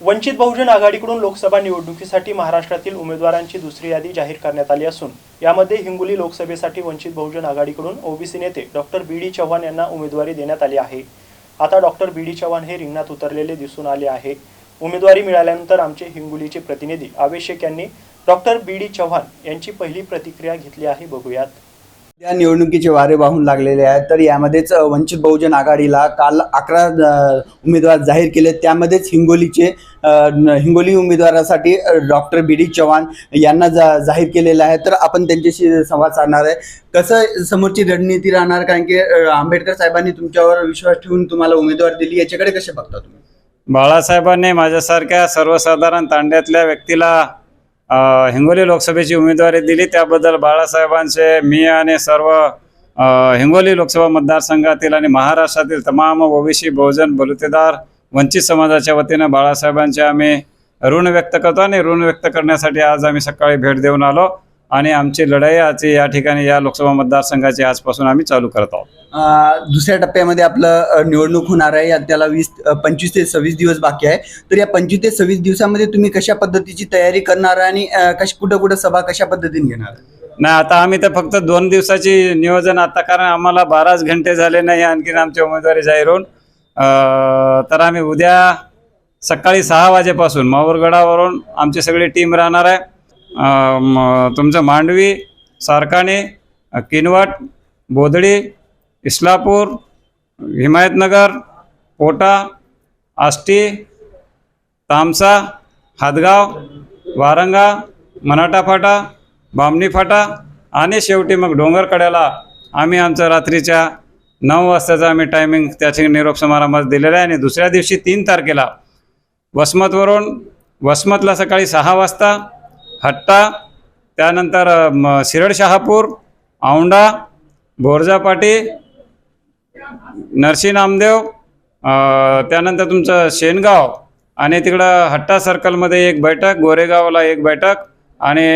वंचित बहुजन आघाडीकडून लोकसभा निवडणुकीसाठी महाराष्ट्रातील उमेदवारांची दुसरी यादी जाहीर करण्यात आली असून यामध्ये हिंगोली लोकसभेसाठी वंचित बहुजन आघाडीकडून ओबीसी नेते डॉक्टर बी डी चव्हाण यांना उमेदवारी देण्यात आली आहे. आता डॉक्टर बी डी चव्हाण हे रिंगणात उतरलेले दिसून आले आहे. उमेदवारी मिळाल्यानंतर आमचे हिंगोलीचे प्रतिनिधी आवेशेक यांनी डॉक्टर बी डी चव्हाण यांची पहिली प्रतिक्रिया घेतली आहे. बघूयात. या निवडणुकीचे वारे वाहून लागलेले आहेत. तर यामध्येच वंचित बहुजन आघाडीला काल अकरा उमेदवार जाहीर केले त्यामध्येच हिंगोलीचे हिंगोली उमेदवारासाठी डॉक्टर बी डी चव्हाण यांना जा जाहीर केलेलं आहे तर आपण त्यांच्याशी संवाद साधणार आहे. कसं समोरची रणनीती राहणार? कारण की आंबेडकर साहेबांनी तुमच्यावर विश्वास ठेवून तुम्हाला उमेदवार दिली. याच्याकडे कसे बघता तुम्ही? बाळासाहेबांनी माझ्यासारख्या सर्वसाधारण तांड्यातल्या व्यक्तीला हिंगोली लोकसभेची उमेदवारी दिली. त्याबद्दल बाळासाहेबांचे मी आणि सर्व हिंगोली लोकसभा मतदारसंघातील आणि महाराष्ट्रातील तमाम ओबीसी बहुजन बलुतेदार वंचित समाजाच्या वतीनं बाळासाहेबांचे आम्ही ऋण व्यक्त करतो आणि ऋण व्यक्त करण्यासाठी आज आम्ही सकाळी भेट देऊन आलो. आणि आमची लढाई आजची या ठिकाणी या लोकसभा मतदारसंघाची आजपासून आम्ही चालू करत आहोत. अ, दुसऱ्या टप्प्यामध्ये आपलं निवडणूक होणार आहे. या- त्याला वीस पंचवीस ते सव्वीस दिवस बाकी आहे. तर या पंचवीस ते सव्वीस दिवसामध्ये तुम्ही कशा पद्धतीची तयारी करणार आणि अ, कश कुठं कुठं सभा कशा पद्धतीने घेणार नाही आता आम्ही तर फक्त दोन दिवसाची नियोजन आता कारण आम्हाला बाराच घंटे झाले नाही आणखीन आमची उमेदवारी जाहीर होऊन. अं, तर आम्ही उद्या सकाळी सहा वाजेपासून माहूरगडावरून आमची सगळी टीम राहणार आहे. तुमचं मांडवी सारखाने किनवट बोदडी इस्लापूर हिमायतनगर पोटा आष्टी तामसा हादगाव वारंगा मनाटाफाटा फाटा बामणी फाटा आणि शेवटी मग डोंगरकड्याला आम्ही आमचं रात्रीच्या नऊ वाजताचा आम्ही टायमिंग त्याची निरोप समारंभात दिलेला आहे आणि दुसऱ्या दिवशी तीन तारखेला वसमतवरून वसमतला सकाळी सहा वाजता हट्टा त्यानंतर म, शिरड शहापूर औंढा बोरजापाटी नरसी नामदेव त्यानंतर तुमचं शेनगाव आणि तिकडं हट्टा सर्कलमध्ये एक बैठक गोरेगावला एक बैठक आणि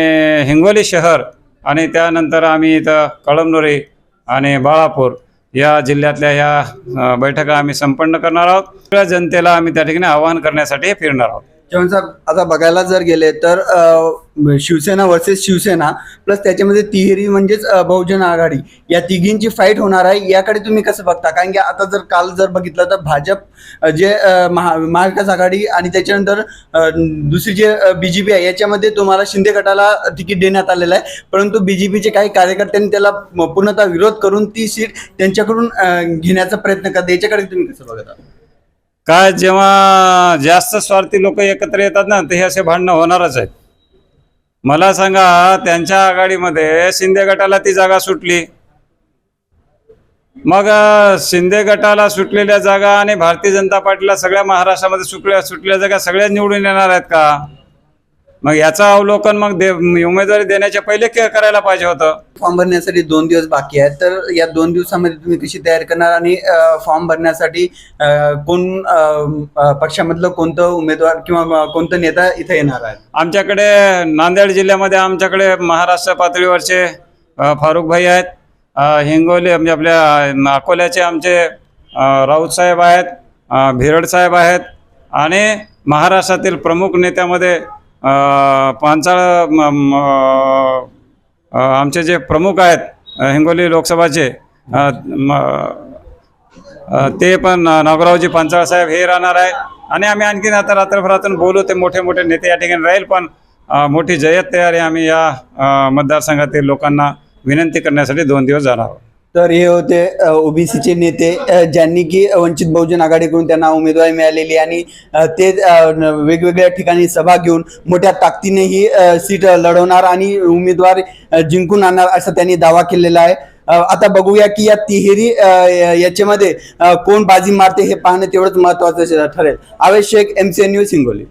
हिंगोली शहर आणि त्यानंतर आम्ही इथं कळमनुरी आणि बाळापूर या जिल्ह्यातल्या या बैठका आम्ही संपन्न करणार आहोत. सगळ्या जनतेला आम्ही त्या ठिकाणी आवाहन करण्यासाठी फिरणार आहोत. जेवण साहेब आता बघायला जर गेले तर अ, शिवसेना वर्सेस शिवसेना प्लस त्याच्यामध्ये तिहेरी म्हणजेच अ, बहुजन आघाडी या तिघींची फाईट होणार आहे याकडे तुम्ही कसं बघता? कारण की आता जर काल जर बघितलं तर भाजप अ, जे अ, महा महाविकास आघाडी आणि त्याच्यानंतर अ, दुसरी जे बी जे पी आहे याच्यामध्ये तुम्हाला शिंदे गटाला तिकीट देण्यात आलेलं आहे. परंतु बी जे पीचे काही कार्यकर्त्यांनी त्याला म- पूर्णतः विरोध करून ती सीट त्यांच्याकडून अ, घेण्याचा प्रयत्न करतात. याच्याकडे तुम्ही कसं बघता? काय जेव्हा जास्त स्वार्थी लोक एकत्र येतात ना ते हे असे भांडणं होणारच आहेत. मला सांगा त्यांच्या आघाडीमध्ये शिंदे गटाला ती जागा सुटली. मग शिंदे गटाला सुटलेल्या जागा आणि भारतीय जनता पार्टीला सगळ्या महाराष्ट्रामध्ये सुटल्या सुटलेल्या जागा सगळ्या निवडून येणार आहेत का? मग याचं अवलोकन मग दे उमेदवारी देण्याच्या पहिले के- करायला पाहिजे होतं. फॉर्म भरण्यासाठी दोन दिवस बाकी आहेत. तर या दोन दिवसामध्ये तुम्ही कशी तयारी करणार आणि फॉर्म भरण्यासाठी कोण पक्षामधलं कोणतं उमेदवार किंवा कोणतं नेता इथे येणार आहे आमच्याकडे नांदेड जिल्ह्यामध्ये आमच्याकडे महाराष्ट्र पातळीवरचे फारुख भाई आहेत. हिंगोली म्हणजे आपल्या अकोल्याचे आमचे राऊत साहेब आहेत भिरड साहेब आहेत आणि महाराष्ट्रातील प्रमुख नेत्यामध्ये पांचाळ म- आमचे जे प्रमुख आहेत हिंगोली लोकसभाचे ते पण नागरावजी पांचाळ साहेब हे राहणार आहे आणि आम्ही आणखीन आता रात्रभरातून बोलू ते मोठे मोठे नेते या ठिकाणी राहील पण मोठी जयत तयारी आम्ही या मतदारसंघातील लोकांना विनंती करण्यासाठी दोन दिवस जाणार आहोत. तर हे होते ओबीसीचे नेते ज्यांनी की वंचित बहुजन आघाडीकडून त्यांना उमेदवारी मिळालेली आणि ते वेगवेगळ्या ठिकाणी सभा घेऊन मोठ्या ताकदीने ही सीट लढवणार आणि उमेदवार जिंकून आणणार असा त्यांनी दावा केलेला आहे. आता बघूया की या तिहेरी याच्यामध्ये कोण बाजी मारते हे पाहणं तेवढंच महत्वाचं ठरेल. Avesh Shaikh M C N news Hingoli.